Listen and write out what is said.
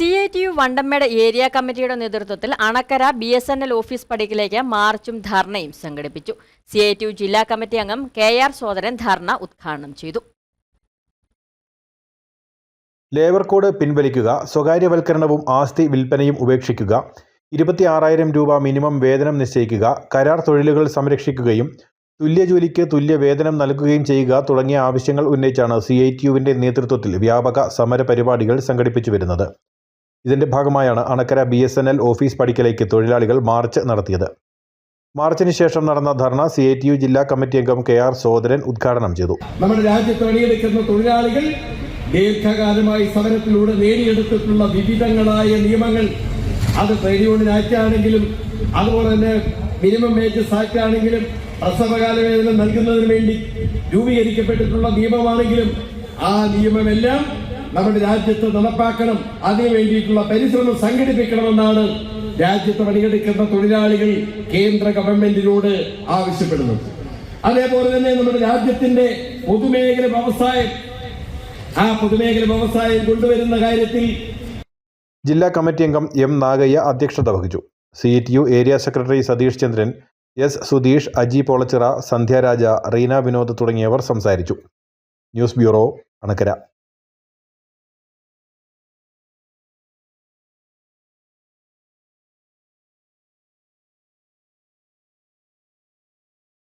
C I T U Vandanmedu area committee നേതൃത്വത്തിൽ Anakkara B S N L office പടിക്കിലേക്ക് മാർച്ചും ധർണയും സംഘടിപ്പിച്ചു. C I T U ജില്ലാ committee അംഗം കെ ആർ സോദരൻ ധർണ ഉദ്ഘാടനം ചെയ്തു. ലേബർ കോഡ് പിൻവലിക്കുക സ്വകാര്യവൽക്കരണവും ആസ്തി വിൽപ്പനയും ഉപേക്ഷിക്കുക ഇരുപത്തി ആറായിരം രൂപ മിനിമം വേതനം നിശ്ചയിക്കുക കരാർ തൊഴിലുകൾ സംരക്ഷിക്കുകയും തുല്യ ജോലിക്ക് തുല്യ വേതനം നൽകുകയും ചെയ്യുക തുടങ്ങിയ ആവശ്യങ്ങൾ ഉന്നയിച്ചാണ് സി ഐ ടി യുവിന്റെ നേതൃത്വത്തിൽ വ്യാപക സമര പരിപാടികൾ സംഘടിപ്പിച്ചു വരുന്നത്. ഇതിന്റെ ഭാഗമായാണ് Anakkara B S N L office പടിക്കലേക്ക് തൊഴിലാളികൾ മാർച്ച് നടത്തിയത്. മാർച്ചിന് ശേഷം നടന്ന ധർണ സി ഐ ടി യു ജില്ലാ കമ്മിറ്റി അംഗം കെ ആർ സോദരൻ ഉദ്ഘാടനം ചെയ്തു. നമ്മുടെ രാജ്യത്ത് പണിയെടുക്കുന്ന തൊഴിലാളികൾ ദീർഘകാലമായി സമരത്തിലൂടെ നേടിയെടുത്തിട്ടുള്ള വിവിധങ്ങളായ നിയമങ്ങൾ. അത് ട്രേഡ് യൂണിയൻ ആക്ട് ആണെങ്കിലും അതുപോലെ തന്നെ മിനിമം വേജസ് ആക്ട് ആണെങ്കിലും പ്രസവകാല വേതനം നൽകുന്നതിന് വേണ്ടി രൂപീകരിക്കപ്പെട്ടിട്ടുള്ള നിയമമാണെങ്കിലും ആ നിയമമെല്ലാം നമ്മുടെ രാജ്യത്ത് നടപ്പാക്കണം. അതിനു വേണ്ടിയിട്ടുള്ള പരിശ്രമം സംഘടിപ്പിക്കണമെന്നാണ് രാജ്യത്ത് പണിയെടുക്കുന്ന തൊഴിലാളികൾ കേന്ദ്ര ഗവൺമെന്റിനോട് ആവശ്യപ്പെടുന്നത്. അതേപോലെ തന്നെ നമ്മുടെ രാജ്യത്തിന്റെ പൊതുമേഖല വ്യവസായം ആ പൊതുമേഖല വ്യവസായം കൊണ്ടുവരുന്ന കാര്യത്തിൽ ജില്ലാ കമ്മിറ്റി അംഗം എം നാഗയ്യ അധ്യക്ഷത വഹിച്ചു. C T U area secretary Satheesh Chandran S Sudheesh Aji Polachira Sandhyaraja Reena Vinod തുടങ്ങിയവർ സംസാരിച്ചു. News bureau Anakkara.